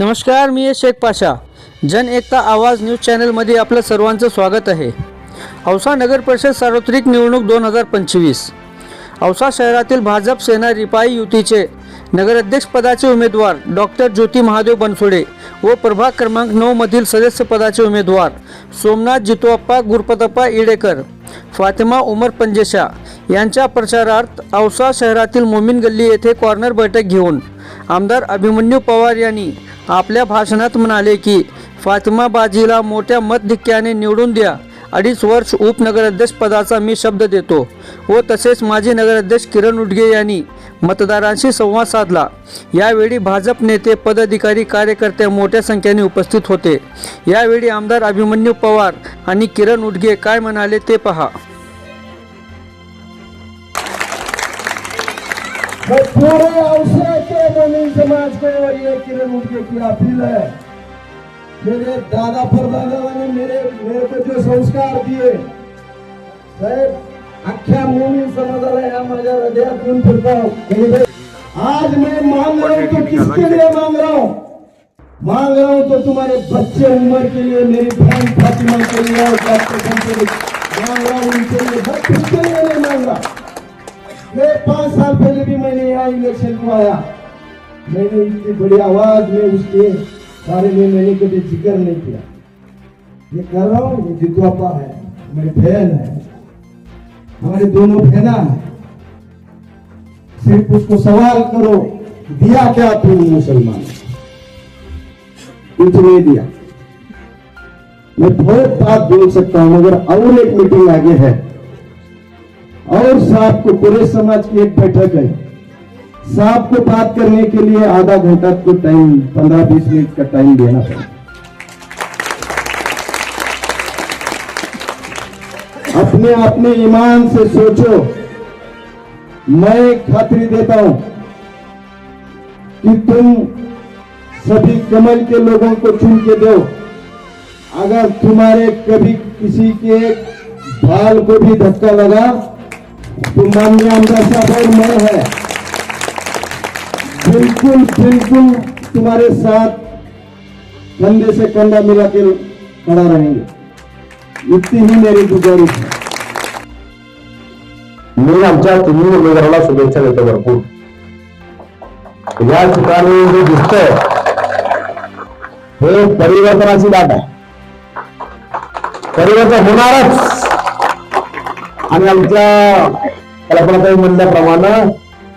नमस्कार मी शेख पाशा. जन एकता आवाज न्यूज चॅनलमध्ये आपलं सर्वांचं स्वागत आहे. औसा नगर परिषद सार्वत्रिक निवडणूक दोन हजार पंचवीस. औसा शहरातील भाजप सेना रिपाई युतीचे नगराध्यक्षपदाचे उमेदवार डॉक्टर ज्योती महादेव बनसोडे व प्रभाग क्रमांक नऊमधील सदस्यपदाचे उमेदवार सोमनाथ जितुअप्पा गुरपतप्पा इडेकर फातिमा उमर पंजेशा यांच्या प्रचारार्थ औसा शहरातील मोमीन गल्ली येथे कॉर्नर बैठक घेऊन आमदार अभिमन्यू पवार यांनी आपल्या भाषणात म्हणाले की फातिमा बाजीला मोठ्या मतधिक्याने निवडून द्या. अडीच वर्ष उपनगराध्यक्ष पदाचा मी शब्द देतो व तसेच माजी नगराध्यक्ष किरण उडगे यांनी मतदारांशी संवाद साधला. यावेळी भाजप नेते पदाधिकारी कार्यकर्ते मोठ्या संख्येने उपस्थित होते. यावेळी आमदार अभिमन्यू पवार आणि किरण उडगे काय म्हणाले ते पहा. मैं मोमिन समाज को और ये किरण उनके की अपील है। मेरे दादा परदादा ने मेरे मेरे को जो संस्कार दिए, साहेब अख्ख्या मोमिन समाजाला या माझ्या हृदयात घेऊन म्हणजे आज मैं मांग रहा हूँ तो किसके लिए मांग रहा हूँ? मांग रहा हूँ तो तुम्हारे बच्चे उम्र के लिए, मेरी बहन फातिमा के लिए और डॉक्टर संतोष मांग रहा हूँ उनके लिए बस किसके लिए नहीं मांग रहा मैं पाँच साल पहले भी मैंने यहाँ इलेक्शन को आया। मैंने इतनी बड़ी आवाज़ में उसके बारे में मैंने कभी ज़िक्र नहीं किया। ये कर रहा हूँ, ये जितुआपा है मेरी बहन है, हमारे दोनों बहना है। सिर्फ़ उसको सवाल करो दिया क्या तुम मुसलमान? कुछ नहीं दिया। मैं बहुत बात बोल सकता हूँ, मगर और एक मीटिंग आगे है। और साहब को पूरे समाज की एक बैठक है। साहब को बात करने के लिए आधा घंटा को टाइम पंद्रह बीस मिनट का टाइम देना पड़ेगा। अपने अपने ईमान से सोचो। मैं खातरी देता हूँ कि तुम सभी कमल के लोगों को चुन के दो। अगर तुम्हारे कभी किसी के बाल को भी धक्का लगा तो माननीय आमदार साहब और मैं है। बिल्कुल बिल्कुल तुम्हारे साथ कंधे से कंधा मिला के खड़ा रहेंगे। इतनी ही मेरी गुजारिश है। मी आमच्या तिन्ही उमेदवाराला शुभेच्छा देतो भरपूर. या ठिकाणी जे दिसतंय हे परिवर्तनाची बाब आहे. परिवर्तन होणारच. आणि आमच्या कल्पनाताई म्हणल्याप्रमाणे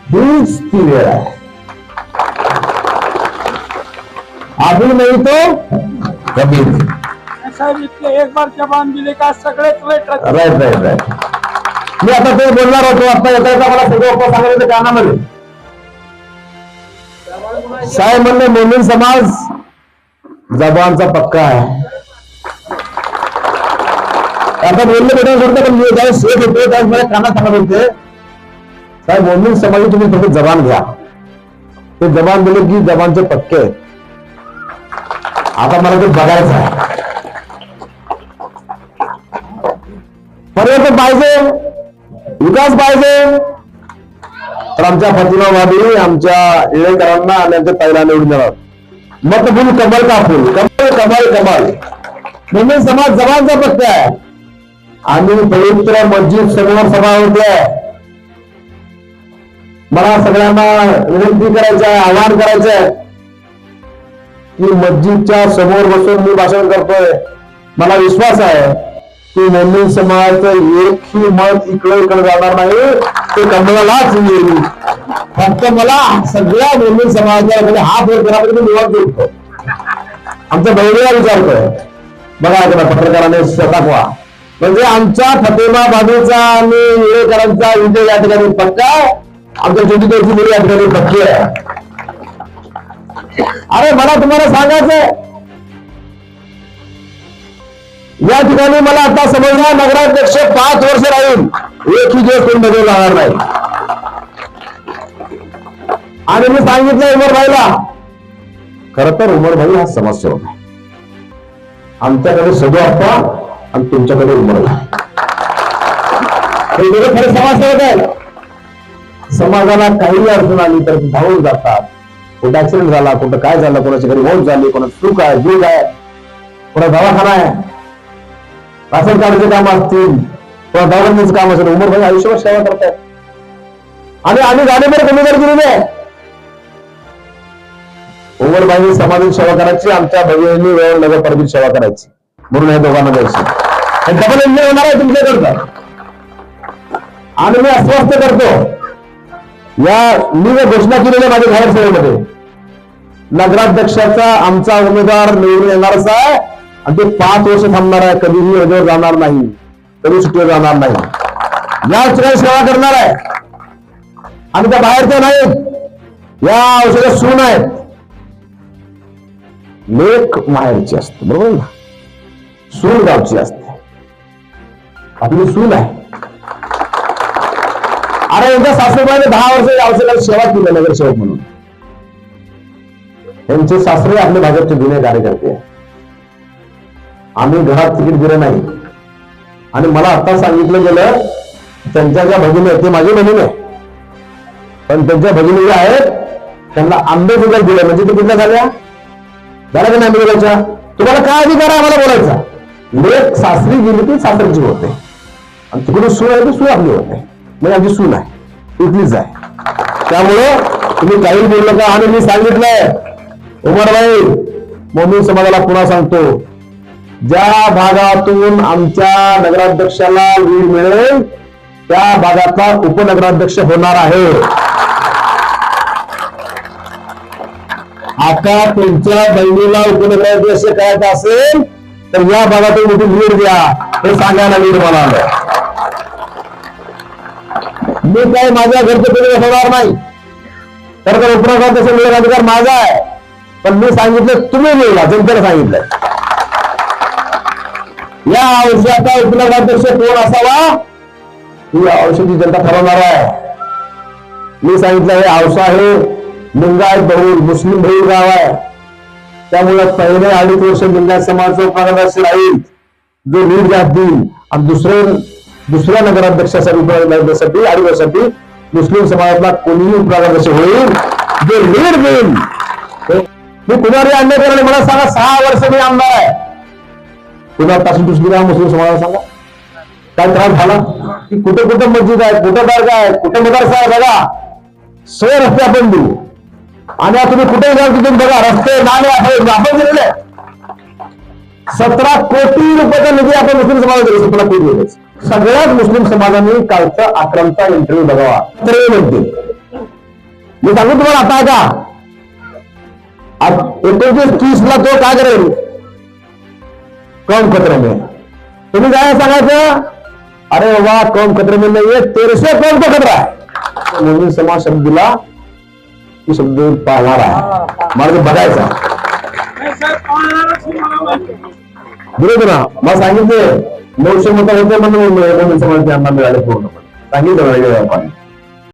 हीच ती वेळ आहे. अभी नाही तो? नाही. साहेब इतके एक बार जबान दिले का सगळेच राहतात. Right right right. मी आता ते बोलणार होतो आता येता येता मला सगळं सांगायचं कानामध्ये. साहेब म्हणले मोमीन समाज जबानचा पक्का आहे. आता बोलले बेटा सोडतं पण मी ज्यावेळेस शेत होतो त्यावेळेस मला कानात सांगत होते साहेब मोमीन समाज तुम्ही फक्त जबान घ्या. ते जबान दिले की जबानचे पक्के आहेत. आता मला ते बघायचं आहे. पर्यटन पाहिजे. विकास पाहिजे. तर आमच्या फातिमा आमच्या इळेकरांना आणि आमच्या ताईला निवडून देणार मत फुल कमल का फुल? कमल कमल कमल. म्हणजे समाज जबानचा पक्ष आहे. आम्ही पवित्र मस्जिद समोर सभा होते. मला सगळ्यांना विनंती करायचं आहे आवाहन करायचं आहे. की मस्जिदच्या समोर बसून मी भाषण करतोय. मला विश्वास आहे की मोमीन समाजाचं एकही मत इकडे इकडे जाणार नाही. ते कमळालाच येईल. फक्त मला सगळ्या मोमीन समाजाला म्हणजे हा वर करामध्ये मी निवड देतो आमच्या बहिणीला विचारतोय. बघा जरा पत्रकाराने दाखवा म्हणजे आमच्या फतेमाबादीचा आणि विवेकरांचा विजय या ठिकाणी पक्का? आमच्या ज्योतिदेवची मुली या ठिकाणी पक्की आहे. अरे मला तुम्हाला सांगायचंय. या ठिकाणी मला आता समजणार नगराध्यक्ष पाच वर्ष राहील. एकही दिवस कोण बदल राहणार नाही. आणि मी सांगितलं उमर भाईला खर तर उमर भाई हा समस्या होता. आमच्याकडे सगळं आप्पा आणि तुमच्याकडे उमर भाई. हे दोघे खरे समाजाला काही अडचण आली तर धावून जातात. कुठं ऍक्सिडेंट झाला कुठं काय झालं कोणाच्या घरी मौत झाली कोणाचं चूक आहे दूध आहे कोणा दवाखाना आहे. राशन कार्डचे काम असतील कोणा दवाखान्याचं काम असेल उमर भाई आयुष्यभर सेवा करतात आणि आम्ही गाडीमध्ये कमी जर केलेली. आहे उमरबाईंनी समाजाची सेवा करायची आमच्या भगिनी वेळ नगरपालिकेची सेवा करायची. म्हणून हे दोघांना द्यायची. डबल इंजिन होणार आहे तुमच्याकडचं आणि मी अस्वस्थ करतो. या मी घोषणा केलेल्या माझ्या जाहीर सभेमध्ये नगराध्यक्षाचा आमचा उमेदवार निवडून येणारच आहे. आणि ते पाच वर्ष थांबणार आहे. कधीही रजेवर जाणार नाही. कधी सुट्टीवर जाणार नाही. या औषधाची सेवा करणार आहे. आणि त्या बाहेरच्या नाहीत. या औषधात सून आहेत. लेख माहेरची असते. बरोबर ना? सून गावची असते. आपली सून आहे. अरे एकदा सासूबाईने दहा वर्ष या औषधाची सेवा केली नगरसेवक म्हणून. यांचे सासरे आपले भाजपचे जुने कार्यकर्ते आहे. आम्ही घरात तिकीट दिलं नाही. आणि मला आता सांगितलं गेलं त्यांच्या ज्या भगिनी आहेत ते माझी भगिनी आहे पण त्यांच्या भगिनी ज्या आहेत त्यांना आंबे सुद्धा दिले. म्हणजे ते कुठल्या झाल्या झाल्या का नाही मिळवायच्या तुम्हाला काय अधिकार आहे आम्हाला बोलायचा? लेख सासरी गेली ती सासरीची होते. आणि तिकडून सून आहे ती सून आपली होते. म्हणजे आमची सून आहे इथलीच आहे. त्यामुळे तुम्ही काही बोललं का आणि मी सांगितलंय उमरबाई मोमीन समाजाला पुन्हा सांगतो ज्या भागातून आमच्या नगराध्यक्षाला लीड मिळेल त्या भागातला उपनगराध्यक्ष होणार आहे. आता तुमच्या बहिणीला उपनगराध्यक्ष करायचं असेल तर या भागातून मोठी लीड द्या. हे सांगायला मी तुम्हाला. मी काय माझ्या घरचे होणार नाही. तर तर उपनगराध्यक्ष मिळेल अधिकार माझा आहे. पण मी सांगितलं, तुम्ही मिळला जनतेला सांगितलं. या औषधाचा उपनगराध्यक्ष कोण असावा? ही औषधी जनता ठरवणार आहे. मी सांगितलं, हे औषध आहे लिंगायत बहुल, मुस्लिम बहुल गाव आहे. त्यामुळे पहिले अडीच वर्ष लिंगायत समाजाचा उपनगराध्यक्ष राहील जो लीड जातील आणि दुसरे, दुसऱ्या नगराध्यक्षासाठी उपनगराध्यक्षासाठी, अडीच वर्षासाठी, मुस्लिम समाजातला कोणीही उपनगराध्यक्ष होईल, जे लीड देईल मी कुणारी अन्याय करायला मला सांगा सहा वर्ष मी आमदार आहे. कुणा तासून दुसरी मुस्लिम समाजाला सांगा. काय त्रास झाला? की कुठे कुठे मस्जिद आहे कुठे दर्गा आहे कुठे मदरसा आहे बघा. सोय रस्ते आपण देऊ. आणि आता तुम्ही कुठे जाल तिथून बघा रस्ते नाले आपण आपण दिलेले. सतरा कोटी रुपयाचा निधी आपण मुस्लिम समाजाला दिला सतरा कोटी रुपये सगळ्याच मुस्लिम समाजाने कालचा अकरांचा इंटरव्ह्यू बघावा. तर म्हणते मी सांगू तुम्हाला आता का एकोणतीस तीस ला तो काय करेल कौन खतरे में? तुम्ही काय सांगायचं अरे बाबा कौन खतरे में नाहीये तेरशे कौन तो खतरा आहे मोमीन समाज शब्दीला दिला शब्द पाहणार आहे मला बघायचा बरोबर ना मला सांगितले नऊशे मत होते म्हणून मोमीन समाज त्यांना मिळाले पूर्ण सांगितलं वेगळ्या व्यापारी